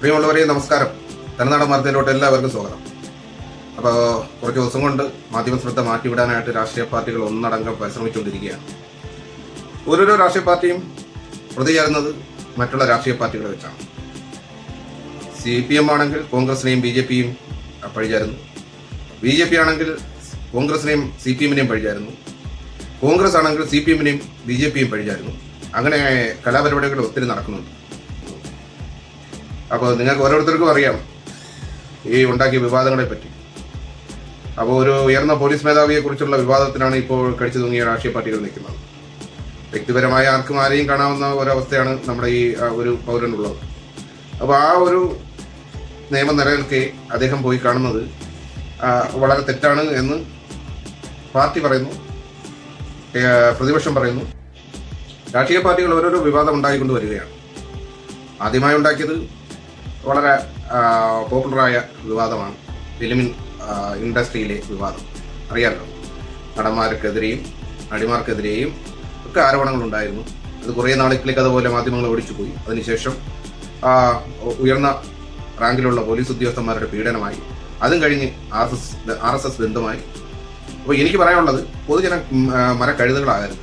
പ്രിയമുള്ളവരെ നമസ്കാരം. തനനാടൻ വാർത്തയിലോട്ട് എല്ലാവർക്കും സ്വാഗതം. അപ്പോൾ കുറച്ച് ദിവസം കൊണ്ട് മാധ്യമ ശ്രദ്ധ മാറ്റിവിടാനായിട്ട് രാഷ്ട്രീയ പാർട്ടികൾ ഒന്നടങ്കം പരിശ്രമിച്ചുകൊണ്ടിരിക്കുകയാണ്. ഓരോരോ രാഷ്ട്രീയ പാർട്ടിയും പ്രതി ചേരുന്നത് മറ്റുള്ള രാഷ്ട്രീയ പാർട്ടികളെ വെച്ചാണ്. സി പി എം ആണെങ്കിൽ കോൺഗ്രസിനെയും ബി ജെ പിയും പഴിചാരുന്നു ബി ജെ പി ആണെങ്കിൽ കോൺഗ്രസിനെയും സി പി എമ്മിനെയും പഴിചാരുന്നു കോൺഗ്രസ് ആണെങ്കിൽ സി പി എമ്മിനെയും ബി ജെ പിയും പഴിചാരുന്നു അങ്ങനെ കലാപരിപാടികൾ ഒത്തിരി നടക്കുന്നുണ്ട്. അപ്പോൾ നിങ്ങൾക്ക് ഓരോരുത്തർക്കും അറിയാം ഈ ഉണ്ടാക്കിയ വിവാദങ്ങളെ പറ്റി. അപ്പോൾ ഒരു ഉയർന്ന പോലീസ് മേധാവിയെ കുറിച്ചുള്ള വിവാദത്തിനാണ് ഇപ്പോൾ കടിച്ചു തൂങ്ങിയ രാഷ്ട്രീയ പാർട്ടികൾ നിൽക്കുന്നത്. വ്യക്തിപരമായ ആർക്കും ആരെയും കാണാവുന്ന ഒരവസ്ഥയാണ് നമ്മുടെ ഈ ഒരു പൗരനുള്ളത്. അപ്പോൾ ആ ഒരു നിയമം നിലനിൽക്കെ അദ്ദേഹം പോയി കാണുന്നത് വളരെ തെറ്റാണ് എന്ന് പാർട്ടി പറയുന്നു പ്രതിപക്ഷം പറയുന്നു. രാഷ്ട്രീയ പാർട്ടികൾ ഓരോരോ വിവാദം ഉണ്ടായിക്കൊണ്ട് വരികയാണ് ആദ്യമായി ഉണ്ടാക്കിയത് വളരെ പോപ്പുലറായ വിവാദമാണ്. ഫിലിമിൻ ഇൻഡസ്ട്രിയിലെ വിവാദം. അറിയാമല്ലോ നടന്മാർക്കെതിരെയും നടിമാർക്കെതിരെയും ഒക്കെ ആരോപണങ്ങൾ ഉണ്ടായിരുന്നു അത് കുറേ നാളുകളിലേക്ക് അതുപോലെ മാധ്യമങ്ങൾ ഓടിച്ചു പോയി. അതിനുശേഷം ഉയർന്ന റാങ്കിലുള്ള പോലീസ് ഉദ്യോഗസ്ഥന്മാരുടെ പീഡനമായി. അതും കഴിഞ്ഞ് R S S R S S ബന്ധമായി. അപ്പോൾ എനിക്ക് പറയാനുള്ളത് പൊതുജന മരക്കഴുതുകളാകരുത്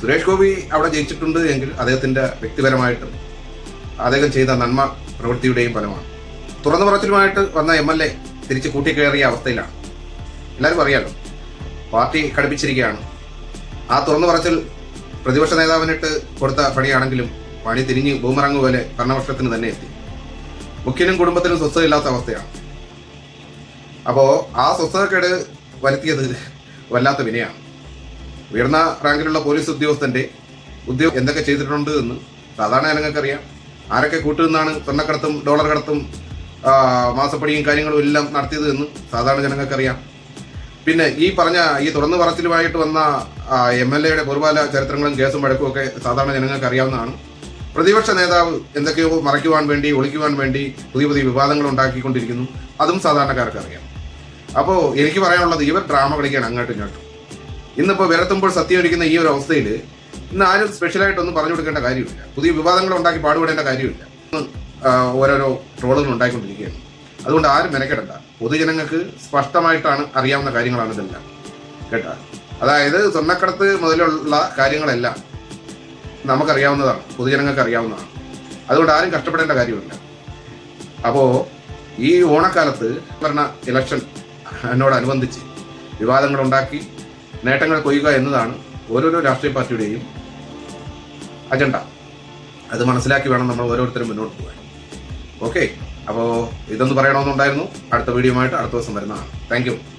സുരേഷ് ഗോപി അവിടെ ജയിച്ചിട്ടുണ്ട് എങ്കിൽ അദ്ദേഹത്തിന്റെ വ്യക്തിപരമായിട്ടും അദ്ദേഹം ചെയ്ത നന്മ പ്രവൃത്തിയുടെയും ഫലമാണ്. തുറന്നു പറച്ചിലുമായിട്ട് വന്ന എം എൽ എ തിരിച്ച് കൂട്ടിക്കയറിയ അവസ്ഥയിലാണ്. എല്ലാവരും അറിയാലോ പാർട്ടി കടുപ്പിച്ചിരിക്കുകയാണ് ആ തുറന്നു പറച്ചിൽ പ്രതിപക്ഷ നേതാവിനിട്ട് കൊടുത്ത പണിയാണെങ്കിലും പണി തിരിഞ്ഞ് ബൂമറങ്ങ് പോലെ ഭരണപക്ഷത്തിന് തന്നെ എത്തി. മുഖ്യനും കുടുംബത്തിനും സ്വസ്ഥതയില്ലാത്ത അവസ്ഥയാണ്. അപ്പോൾ ആ സ്വസ്ഥതക്കേട് വരുത്തിയത് വല്ലാത്ത വിനയാണ്. ഉയർന്ന റാങ്കിലുള്ള പോലീസ് ഉദ്യോഗസ്ഥന്റെ ഉദ്യോഗം എന്തൊക്കെ ചെയ്തിട്ടുണ്ട് എന്ന് സാധാരണ ജനങ്ങൾക്കറിയാം. ആരൊക്കെ കൂട്ടുനിന്നാണ് സ്വർണക്കടത്തും ഡോളർ കടത്തും മാസപ്പടിയും കാര്യങ്ങളും എല്ലാം നടത്തിയത് എന്ന് സാധാരണ ജനങ്ങൾക്കറിയാം. പിന്നെ ഈ പറഞ്ഞ ഈ തുറന്നു പറച്ചിലുമായിട്ട് വന്ന എം എൽ എയുടെ പൂർവകാല ചരിത്രങ്ങളും കേസും വഴക്കും ഒക്കെ സാധാരണ ജനങ്ങൾക്ക് അറിയാവുന്നതാണ് പ്രതിപക്ഷ നേതാവ് എന്തൊക്കെയോ മറയ്ക്കുവാൻ വേണ്ടി ഒളിക്കുവാൻ വേണ്ടി പുതിയ പുതിയ വിവാദങ്ങൾ ഉണ്ടാക്കിക്കൊണ്ടിരിക്കുന്നു. അതും സാധാരണക്കാർക്ക് അറിയാം അപ്പോൾ എനിക്ക് പറയാനുള്ളത് ഇവർ ഡ്രാമ കളിക്കാൻ അങ്ങോട്ടും ഇങ്ങോട്ടും. ഇന്നിപ്പോൾ വിരത്തുമ്പോൾ സത്യം ഇരിക്കുന്ന ഈ ഒരു അവസ്ഥയിൽ ഇന്ന് ആരും സ്പെഷ്യലായിട്ടൊന്നും പറഞ്ഞു കൊടുക്കേണ്ട കാര്യമില്ല. പുതിയ വിവാദങ്ങൾ ഉണ്ടാക്കി പാടുപെടേണ്ട കാര്യമില്ല. ഓരോരോ ട്രോളുകൾ ഉണ്ടായിക്കൊണ്ടിരിക്കുകയാണ്. അതുകൊണ്ട് ആരും മെനക്കെടണ്ട. പൊതുജനങ്ങൾക്ക് സ്പഷ്ടമായിട്ടാണ് അറിയാവുന്ന കാര്യങ്ങളാണ് ഇതെല്ലാം. കേട്ടാ? അതായത് സ്വർണക്കടത്ത് മുതലുള്ള കാര്യങ്ങളെല്ലാം നമുക്കറിയാവുന്നതാണ്. പൊതുജനങ്ങൾക്ക് അറിയാവുന്നതാണ്. അതുകൊണ്ട് ആരും കഷ്ടപ്പെടേണ്ട കാര്യമില്ല. അപ്പോൾ ഈ ഓണക്കാലത്ത് ഭരണ ഇലക്ഷൻ എന്നോടനുബന്ധിച്ച് വിവാദങ്ങൾ ഉണ്ടാക്കി നേട്ടങ്ങൾ കൊയ്യുക എന്നതാണ് ഓരോരോ രാഷ്ട്രീയ പാർട്ടിയുടെയും അജണ്ട. അത് മനസ്സിലാക്കി വേണം നമ്മൾ ഓരോരുത്തരും മുന്നോട്ട് പോകാൻ. ഓക്കെ അപ്പോൾ ഇതൊന്ന് പറയണമെന്നുണ്ടായിരുന്നു. അടുത്ത വീഡിയോ ആയിട്ട് അടുത്ത ദിവസം വരുന്നതാണ്. താങ്ക്